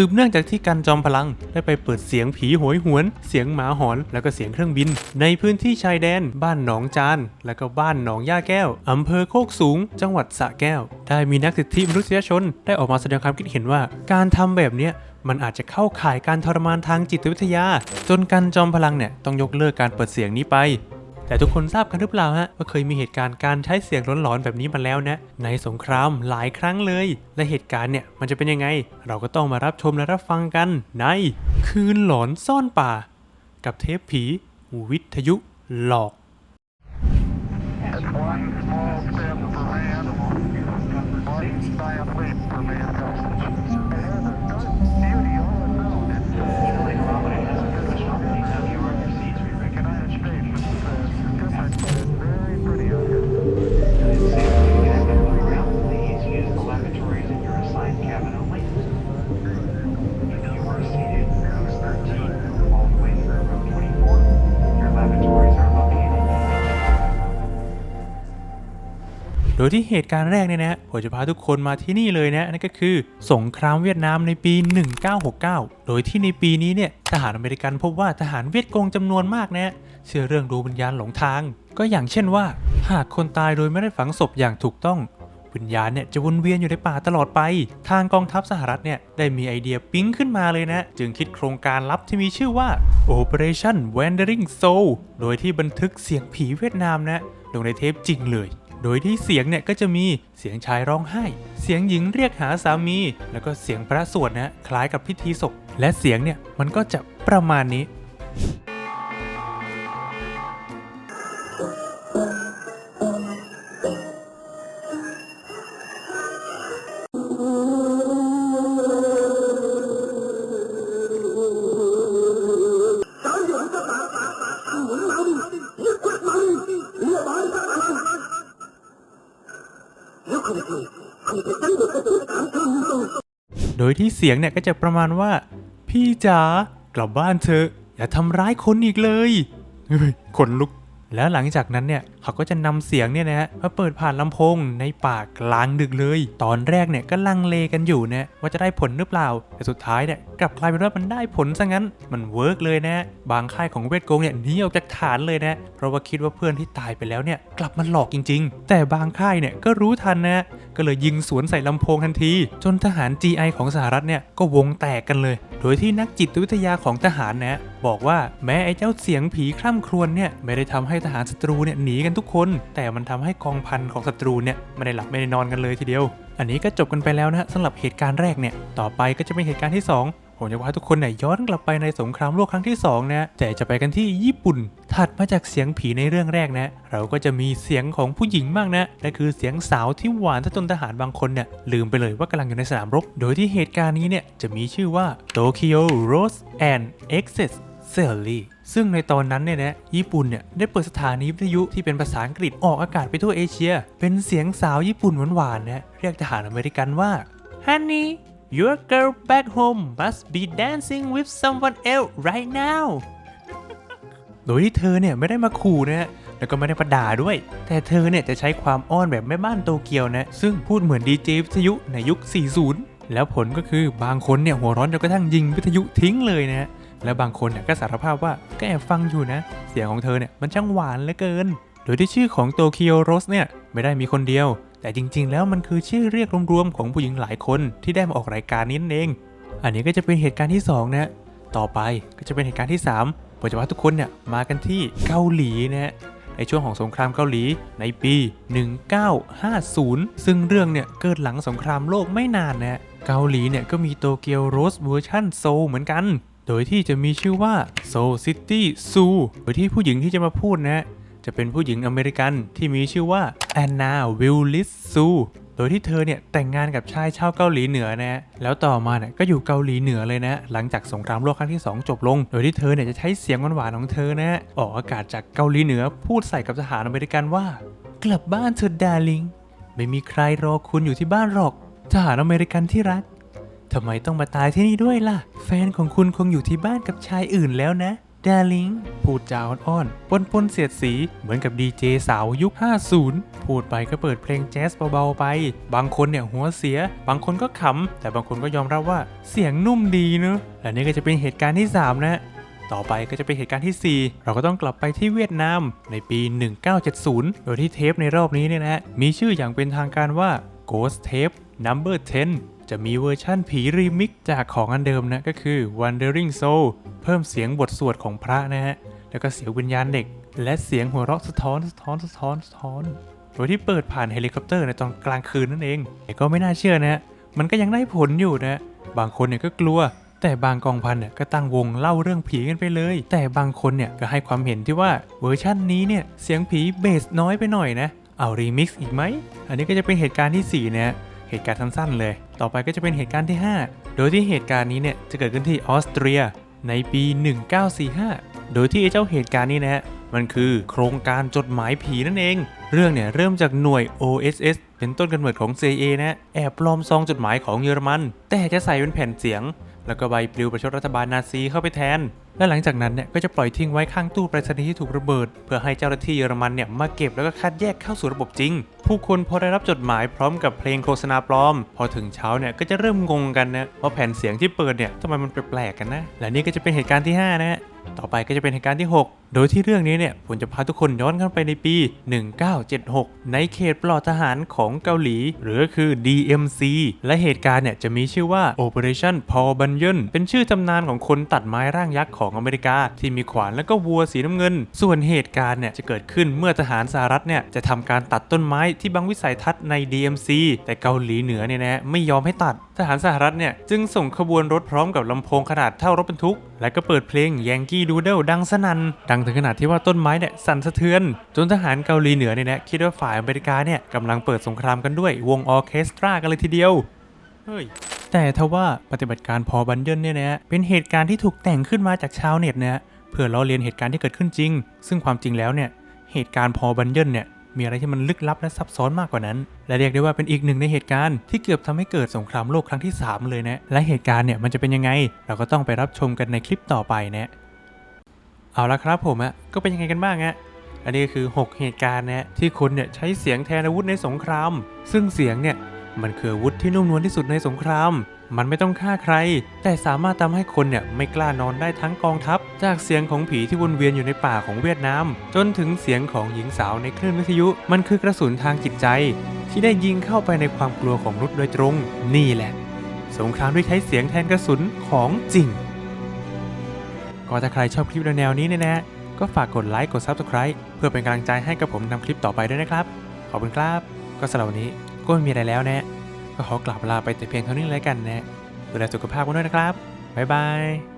สืบเนื่องจากที่กันจอมพลัง ได้ไปเปิดเสียงผีโหยหวน เสียงหมาหอน แล้วก็เสียงเครื่องบิน ในพื้นที่ชายแดน บ้านหนองจาน แล้วก็บ้านหนองย่าแก้วอำเภอโคกสูง จังหวัดสระแก้ว ได้มีนักสิทธิมนุษยชน ได้ออกมาแสดงความคิดเห็นว่า การทำแบบเนี้ยมันอาจจะเข้าข่ายการทรมานทางจิตวิทยา จนกันจอมพลังเนี่ยต้องยกเลิกการเปิดเสียงนี้ไป แต่ทุกคนทราบกันหรือเปล่าฮะว่าเคยมีเหตุการณ์การใช้เสียงหลอนๆแบบนี้มาแล้วนะ ในสงครามหลายครั้งเลย และเหตุการณ์เนี่ยมันจะเป็นยังไง เราก็ต้องมารับชมและรับฟังกันใน คืนหลอนซ่อนป่า กับเทปผี วิทยุหลอก It's one small step for man, one giant leap for man. ยที่เหตุการณ์แรกเนี่ยนะผมจะพาทุกคนมาที่นี่เลยนะนั่นก็คือ สงครามเวียดนามในปี 1969 โดยที่ในปีนี้เนี่ยทหารอเมริกันพบว่าทหารเวียดกงจำนวนมากนะเชื่อเรื่องดวงวิญญาณหลงทาง ก็อย่างเช่นว่า หากคนตายโดยไม่ได้ฝังศพอย่างถูกต้องวิญญาณเนี่ยจะวนเวียนอยู่ในป่าตลอดไป ทางกองทัพสหรัฐเนี่ยได้มีไอเดียปิ๊งขึ้นมาเลยนะ จึงคิดโครงการลับที่มีชื่อว่า Operation Wandering Soul โดยที่บันทึกเสียงผีเวียดนามนะ ลงในเทปจริงเลย โดยที่เสียงเนี่ยก็จะมีเสียงชายร้องไห้ เสียงหญิงเรียกหาสามี แล้วก็เสียงพระสวดนะคล้ายกับพิธีศพและเสียงเนี่ยมันก็จะประมาณนี้ ยที่เสียงเนี่ยก็จะประมาณว่า พี่จ๋ากลับบ้านเถอะอย่าทำร้ายคนอีกเลยเฮ้ยขนลุก แล้วหลังจากนั้นเนี่ย เขาก็จะนำเสียงเนี่ยนะฮะมาเปิดผ่านลำโพงในป่ากลางดึกเลย ตอนแรกเนี่ยก็ลังเลกันอยู่นะว่าจะได้ผลหรือเปล่า แต่สุดท้ายเนี่ยกลับกลายเป็นว่ามันได้ผลซะงั้น มันเวิร์กเลยนะ บางค่ายของเวทโกงเนี่ยหนีออกจากฐานเลยนะ เพราะว่าคิดว่าเพื่อนที่ตายไปแล้วเนี่ยกลับมาหลอกจริง ๆ แต่บางค่ายเนี่ยก็รู้ทันนะก็เลยยิงสวนใส่ลำโพงทันที จนทหาร GI ของสหรัฐเนี่ยก็วงแตกกันเลย โดยที่นักจิตวิทยาของทหารนะบอกว่าแม้ไอ้เจ้าเสียงผีคร่ำครวญเนี่ยไม่ได้ทำให้ทหารศัตรูเนี่ยหนีกันทุกคน แต่มันทำให้กองพันของศัตรูเนี่ยไม่ได้หลับไม่ได้นอนกันเลยทีเดียว อันนี้ก็จบกันไปแล้วนะสำหรับเหตุการณ์แรกเนี่ยต่อไปก็จะเป็นเหตุการณ์ที่สองผมจะพาทุกคนเนี่ยย้อนกลับไปในสงครามโลกครั้งที่2นะแต่จะไปกันที่ญี่ปุ่น ถัดมาจากเสียงผีในเรื่องแรกนะ เราก็จะมีเสียงของผู้หญิงบ้างนะนั่นคือเสียงสาวที่หวานถ้าจนทหารบางคนเนี่ยลืมไปเลยว่ากำลังอยู่ในสนามรบ โดยที่เหตุการณ์นี้เนี่ยจะมีชื่อว่า Tokyo Rose and Excess s e l l y ซึ่งในตอนนั้นเนี่ยนะญี่ปุ่นเนี่ยได้เปิดสถานีวิทยุที่เป็นภาษาอังกฤษออกอากาศไปทั่วเอเชีย เป็นเสียงสาวญี่ปุ่นหวานๆนะเรียกทหารอเมริกันว่า Honey Your girl back home must be dancing with someone else right now โดยที่เธอเนี่ยไม่ได้มาขู่นะฮะแล้วก็ไม่ได้มาด่าด้วย แต่เธอเนี่ยจะใช้ความอ้อนแบบแม่บ้านโตเกียวนะ ซึ่งพูดเหมือนดีเจวิทยุในยุค 40 แล้วผลก็คือบางคนเนี่ยหัวร้อนจนกระทั่งยิงวิทยุทิ้งเลยนะฮะ และบางคนเนี่ยก็สารภาพว่าก็แอบฟังอยู่นะ เสียงของเธอเนี่ยมันช่างหวานเหลือเกิน โดยที่ชื่อของโตเกียวโรสเนี่ยไม่ได้มีคนเดียว แต่จริง ๆ แล้วมันคือชื่อเรียกรวมๆของผู้หญิงหลายคนที่ได้มาออกรายการนี้นั่นเอง อันนี้ก็จะเป็นเหตุการณ์ที่ 2 นะ ต่อไปก็จะเป็นเหตุการณ์ที่3ผมจะพาทุกคนเนี่ยมากันที่เกาหลีนะฮะในช่วงของสงครามเกาหลีในปี 1950 ซึ่งเรื่องเนี่ยเกิดหลังสงครามโลกไม่นานนะฮะเกาหลีเนี่ยก็มีโตเกียวโรสเวอร์ชันโซเหมือนกัน โดยที่จะมีชื่อว่า Soul City Su โดยที่ผู้หญิงที่จะมาพูดนะจะเป็นผู้หญิงอเมริกันที่มีชื่อว่าแอนนาวิลลิสซูโดยที่เธอเนี่ยแต่งงานกับชายชาวเกาหลีเหนือนะฮะแล้วต่อมาเนี่ยก็อยู่เกาหลีเหนือเลยนะ หลังจากสงครามโลกครั้งที่ 2 จบลง โดยที่เธอเนี่ยจะใช้เสียงหวานๆของเธอนะฮะออกอากาศจากเกาหลีเหนือพูดใส่กับทหารอเมริกันว่า กลับบ้านเถอะดาริงไม่มีใครรอคุณอยู่ที่บ้านหรอกทหารอเมริกันที่รัก ทำไมต้องมาตายที่นี่ด้วยล่ะ แฟนของคุณคงอยู่ที่บ้านกับชายอื่นแล้วนะ darling พูดจาอ่อนๆปนปนเสียดสี เหมือนกับดีเจสาวยุค 50 พูดไปก็เปิดเพลงแจ๊สเบาๆไป บางคนเนี่ยหัวเสีย บางคนก็ขำ แต่บางคนก็ยอมรับว่าเสียงนุ่มดีเนอะและนี่ก็จะเป็นเหตุการณ์ที่ 3 นะต่อไปก็จะเป็นเหตุการณ์ที่ 4 เราก็ต้องกลับไปที่เวียดนามในปี 1970 โดยที่เทปในรอบนี้เนี่ยนะมีชื่ออย่างเป็นทางการว่า Ghost Tape Number 10 จะมีเวอร์ชั่นผีรีมิกซ์จากของอันเดิมนะก็คือ Wandering Soul เพิ่มเสียงบทสวดของพระนะฮะ แล้วก็เสียงวิญญาณเด็ก และเสียงหัวเราะสะท้อนสะท้อนสะท้อนสะท้อน โดยที่เปิดผ่านเฮลิคอปเตอร์ในตอนกลางคืนนั่นเอง แต่ก็ไม่น่าเชื่อนะฮะ มันก็ยังได้ผลอยู่นะ บางคนเนี่ยก็กลัว แต่บางกองพันเนี่ยก็ตั้งวงเล่าเรื่องผีกันไปเลย แต่บางคนเนี่ยก็ให้ความเห็นที่ว่าเวอร์ชั่นนี้เนี่ยเสียงผีเบสน้อยไปหน่อยนะ เอารีมิกซ์อีกไหม อันนี้ก็จะเป็นเหตุการณ์ที่4นะ เหตุการณ์สั้นๆเลย ต่อไปก็จะเป็นเหตุการณ์ที่ 5 โดยที่เหตุการณ์นี้เนี่ยจะเกิดขึ้นที่ออสเตรียในปี 1945 โดยที่เจ้าเหตุการณ์นี้นะฮะมันคือโครงการจดหมายผีนั่นเอง เรื่องเนี่ยเริ่มจากหน่วย OSS เป็นต้นกำเนิดของ CIA นะแอบปลอมซองจดหมายของเยอรมัน แต่จะใส่เป็นแผ่นเสียง แล้วก็ใบปลิวประชดรัฐบาลนาซีเข้าไปแทน และหลังจากนั้นเนี่ยก็จะปล่อยทิ้งไว้ข้างตู้ไปรษณีย์ที่ถูกระเบิด เพื่อให้เจ้าหน้าที่เยอรมันเนี่ยมาเก็บแล้วก็คัดแยกเข้าสู่ระบบจริง ผู้คนพอได้รับจดหมายพร้อมกับเพลงโฆษณาปลอม พอถึงเช้าเนี่ยก็จะเริ่มงงกันนะว่าแผ่นเสียงที่เปิดเนี่ยทำไมมันแปลกๆกันนะและนี่ก็จะเป็นเหตุการณ์ที่ห้านะฮะต่อไปก็จะเป็นเหตุการณ์ที่ 6 โดยที่เรื่องนี้เนี่ยผมจะพาทุกคนย้อนกันไปในปี 1976 ในเขตปลอดทหารของเกาหลี หรือคือ DMC และเหตุการณ์เนี่ยจะมีชื่อว่า Operation Paul Bunyan เป็นชื่อตำนานของคนตัดไม้ร่างยักษ์ของอเมริกา ที่มีขวานและก็วัวสีน้ำเงิน ส่วนเหตุการณ์เนี่ยจะเกิดขึ้นเมื่อทหารสหรัฐเนี่ยจะทำการตัดต้นไม้ที่บังวิสัยทัศน์ใน DMC แต่เกาหลีเหนือเนี่ยนะไม่ยอมให้ตัด ทหารสหรัฐเนี่ยจึงส่งขบวนรถพร้อมกับลำโพงขนาดเท่ารถบรรทุก และก็เปิดเพลง Yankee Doodle ดังสนั่นดังถึงขนาดที่ว่าต้นไม้เนี่ยสั่นสะเทือน จนทหารเกาหลีเหนือเนี่ยนะคิดว่าฝ่ายอเมริกาเนี่ยกำลังเปิดสงครามกันด้วยวงออเคสตรากันเลยทีเดียวเฮ้ยแต่ทว่าปฏิบัติการพอบันเดิลเนี่ยนะฮะเป็นเหตุการณ์ที่ถูกแต่งขึ้นมาจากชาวเน็ตนะฮะเพื่อล้อเลียนเหตุการณ์ที่เกิดขึ้นจริง ซึ่งความจริงแล้วเนี่ยเหตุการณ์พอบันเดิลเนี่ย มีอะไรที่มันลึกลับและซับซ้อนมากกว่านั้น และเรียกได้ว่าเป็นอีกหนึ่งในเหตุการณ์ที่เกือบทำให้เกิดสงครามโลกครั้งที่ 3 เลยนะ และเหตุการณ์เนี่ยมันจะเป็นยังไง เราก็ต้องไปรับชมกันในคลิปต่อไปนะเอาละครับผมอะก็เป็นยังไงกันบ้างฮะอันนี้ก็คือ 6 เหตุการณ์นะที่คนเนี่ยใช้เสียงแทนอาวุธในสงคราม ซึ่งเสียงเนี่ยมันคืออาวุธที่นุ่มนวลที่สุดในสงคราม มันไม่ต้องฆ่าใคร แต่สามารถทำให้คนเนี่ยไม่กล้านอนได้ทั้งกองทัพ จากเสียงของผีที่วนเวียนอยู่ในป่าของเวียดนาม จนถึงเสียงของหญิงสาวในคลื่นวิทยุ มันคือกระสุนทางจิตใจ ที่ได้ยิงเข้าไปในความกลัวของมนุษย์โดยตรง นี่แหละ สงครามด้วยใช้เสียงแทนกระสุนของจริง ก็ถ้าใครชอบคลิปแนวนี้เนี่ยนะ ก็ฝากกดไลค์กด Subscribe เพื่อเป็นกำลังใจให้กับผมทำคลิปต่อไปด้วยนะครับ ขอบคุณครับ ก็สำหรับวันนี้ก็ไม่มีอะไรแล้วนะ ก็ขอกลับลาไปแต่เพียงเท่านี้แล้วกันนะดูแลสุขภาพกันด้วยนะครับ บ๊ายบาย